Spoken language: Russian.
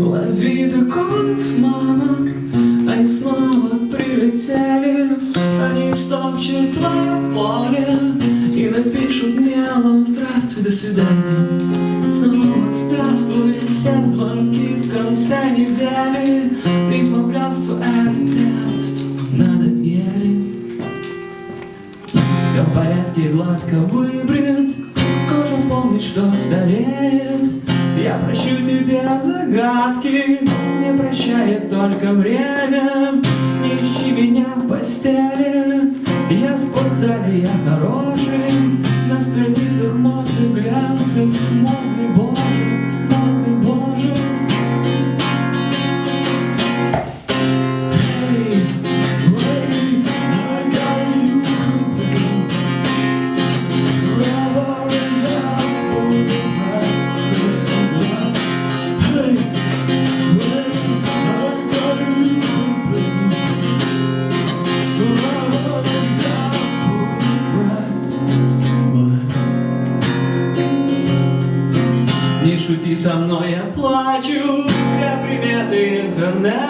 Лови драконов, мама, они снова прилетели. Они стопчут твое поле и напишут мелом Здравствуй, до свидания все в порядке, гладко выбрит Кожа помнит, что стареет. Я прощу тебе загадки Не прощает только время. Не ищи меня в постели Я спортзале, я хороший шути со мной, я плачу. Все приметы интернета